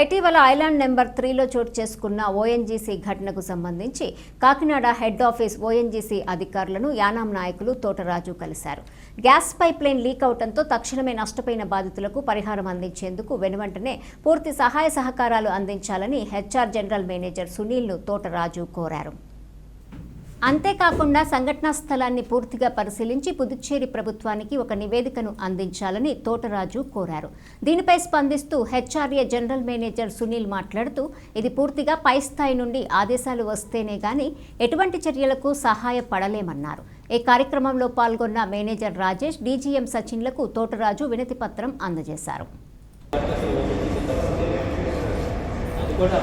ఇటీవల island number త్రీలో చోటు చేసుకున్న ఓఎన్జీసీ ఘటనకు సంబంధించి కాకినాడ హెడ్ ఆఫీస్ ఓఎన్జీసీ అధికారులను యానాం నాయకులు తోటరాజు కలిశారు. గ్యాస్ పైప్ లైన్ లీక్ అవడంతో తక్షణమే నష్టపోయిన బాధితులకు పరిహారం అందించేందుకు వెనువెంటనే పూర్తి సహాయ సహకారాలు అందించాలని హెచ్ఆర్ జనరల్ మేనేజర్ సునీల్ను తోటరాజు కోరారు. అంతేకాకుండా సంఘటనా స్థలాన్ని పూర్తిగా పరిశీలించి పుదుచ్చేరి ప్రభుత్వానికి ఒక నివేదికను అందించాలని తోటరాజు కోరారు. దీనిపై స్పందిస్తూ హెచ్ఆర్ఏ జనరల్ మేనేజర్ సునీల్ మాట్లాడుతూ ఇది పూర్తిగా పై స్థాయి నుండి ఆదేశాలు వస్తేనే గాని ఎటువంటి చర్యలకు సహాయపడలేమన్నారు. ఈ కార్యక్రమంలో పాల్గొన్న మేనేజర్ రాజేష్ డీజీఎం సచిన్లకు తోటరాజు వినతి పత్రం అందజేశారు. అది కూడా